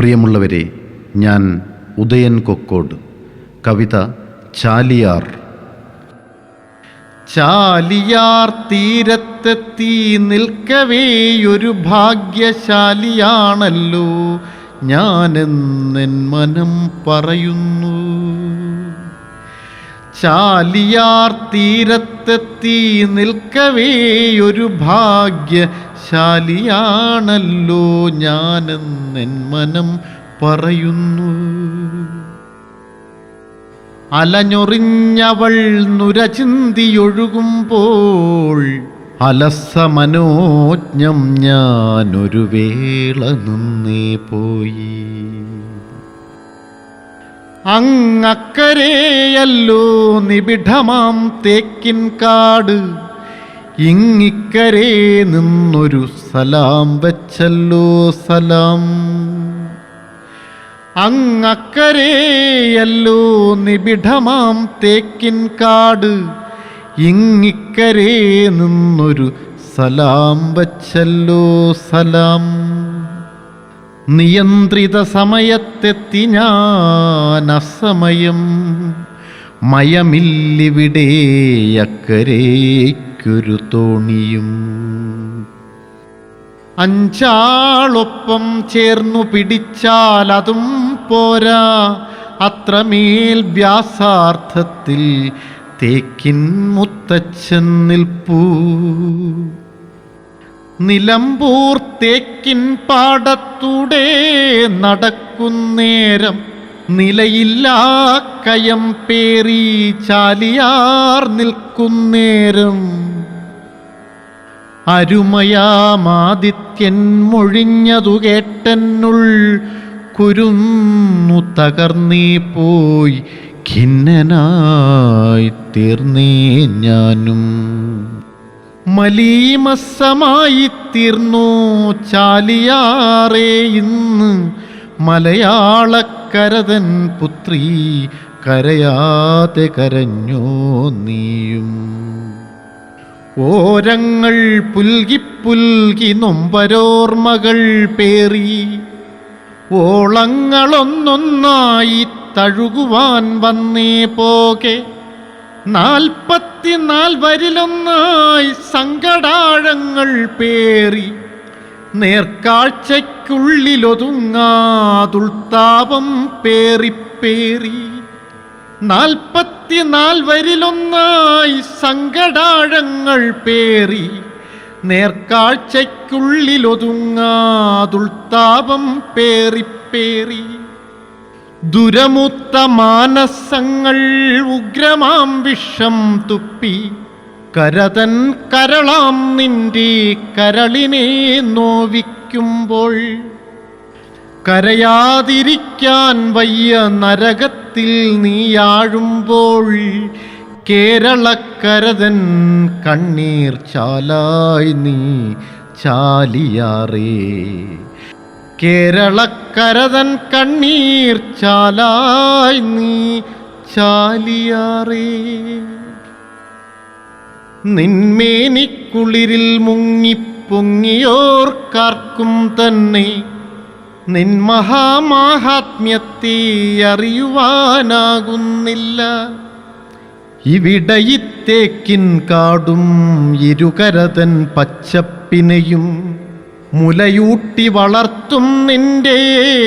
പ്രിയമുള്ളവരെ ഞാൻ ഉദയൻ കൊക്കോട് കവിത ചാലിയാർ. ചാലിയാർ തീരത്തെത്തി നിൽക്കവേയൊരു ഭാഗ്യശാലിയാണല്ലോ ഞാനെന്നെൻ മനം പറയുന്നു. ചാലിയാർ തീരത്തെത്തി നിൽക്കവേയൊരു ഭാഗ്യശാലിയാണല്ലോ ഞാനെന്നെൻ മനം പറയുന്നു. അലഞ്ഞൊറിഞ്ഞവൾ നുരചിന്തിയൊഴുകുമ്പോൾ അലസമനോജ്ഞം ഞാനൊരു വേള നിന്നേ പോയി. അങ്ങക്കരേയല്ലോ നിബിഡമാം തേക്കിൻ കാട്. ഇങ്ങിക്കരെ നിന്നൊരു സലാം വെച്ചല്ലോ സലാം. അങ്ങക്കരേയല്ലോ നിബിഡമാം തേക്കിൻ കാട്. ഇങ്ങിക്കരെ നിന്നൊരു സലാം വച്ചല്ലോ സലാം. നിയന്ത്രിത സമയത്തെത്തി ഞാൻ അസമയം മയമില്ലിവിടെ അക്കരേക്കൊരു തോണിയും. അഞ്ചാളൊപ്പം ചേർന്നു പിടിച്ചാൽ അതും പോരാ. അത്രമേൽ വ്യാസാർത്ഥത്തിൽ തേക്കിൻ മുത്തച്ഛൻ നിൽപ്പൂ. നിലമ്പൂർ തേക്കിൻ പാടത്തൂടെ നടക്കുന്നേരം നിലയില്ലാ കയം പേറി ചാലിയാർ നിൽക്കുന്നേരം അരുമയാമാദിത്യൻ മൊഴിഞ്ഞതു കേട്ടെന്നുൾ കുരുന്നു തകർന്നീ പോയി ഖിന്നനായി തീർന്നേ ഞാനും. മലീമസമായി തീർന്നു ചാലിയാറേ ഇന്ന് മലയാളക്കരതൻ പുത്രി കരയാതെ കരഞ്ഞോ നീയും. ഓരങ്ങൾ പുൽകിപ്പുൽകി പുൽകി നൊമ്പരോർമകൾ പേറി ഓളങ്ങളൊന്നൊന്നായി തഴുകുവാൻ വന്നേ പോകെ. നാൽപ്പത്തിനാൽ വരിലൊന്നായി സങ്കടാഴങ്ങൾ പേറി. നേർക്കാഴ്ചയ്ക്കുള്ളിലൊതുങ്ങാതുൾത്താപം പേറിപ്പേറി. നാൽപ്പത്തിനാൽ വരിലൊന്നായി സങ്കടാഴങ്ങൾ പേറി. നേർക്കാഴ്ചയ്ക്കുള്ളിലൊതുങ്ങാതുൾത്താപം പേറിപ്പേറി. ദുരമുത്ത മാനസങ്ങൾ ഉഗ്രമാം വിഷം തുപ്പി. കരതൻ കരളാം നിന്റെ കരളിനെ നോവിക്കുമ്പോൾ. കരയാതിരിക്കാൻ വയ്യ നരകത്തിൽ നീയാഴുമ്പോൾ. കേരളക്കരതൻ കണ്ണീർ ചാലായി നീ ചാലിയാറേ. കേരളക്കരതൻ കണ്ണീർ ചാലായി നീ ചാലിയാറേ. നിന്മേനിക്കുളിരിൽ മുങ്ങിപ്പൊങ്ങിയോർക്കാർക്കും തന്നെ നിൻ മഹാമാഹാത്മ്യത്തെ അറിയുവാനാകുന്നില്ല ഇവിടയിത്തേക്കിൻ കാടും ഇരുകരതൻ പച്ചപ്പിനെയും മുലയൂട്ടി വളർത്തും നിന്റെ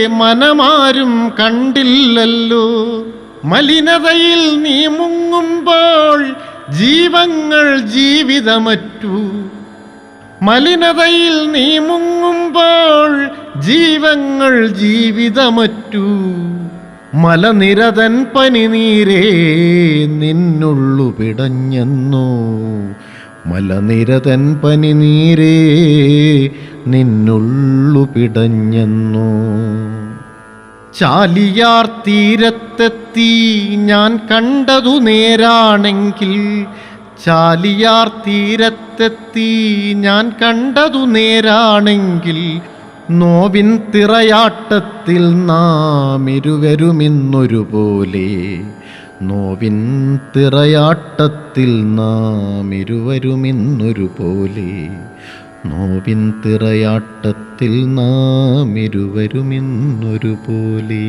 മനമാരും കണ്ടില്ലല്ലോ. മലിനതയിൽ നീ മുങ്ങുമ്പോൾ ജീവങ്ങൾ ജീവിതമറ്റു. മലിനതയിൽ നീ മുങ്ങുമ്പോൾ ജീവങ്ങൾ ജീവിതമറ്റു. മലനിരതൻ പനിനീരേ നിന്നുള്ളു പിടഞ്ഞെന്നു. മലനിരതൻ പനിനീരേ നിന്നുള്ളു പിടഞ്ഞെന്നു. ചാലിയാർ തീരത്തെത്തി ഞാൻ കണ്ടതു നേരാണെങ്കിൽ ചാലിയാർ തീരത്തെത്തി ഞാൻ കണ്ടതു നേരാണെങ്കിൽ നോവിൻ തിറയാട്ടത്തിൽ നാം ഇരുവരുമിന്നൊരുപോലെ നോവിൻ തിറയാട്ടത്തിൽ നാം ഇരുവരുമിന്നൊരുപോലെ നോവിൻ തിറയാട്ടത്തിൽ നാം ഇരുവരുമിന്നൊരുപോലെ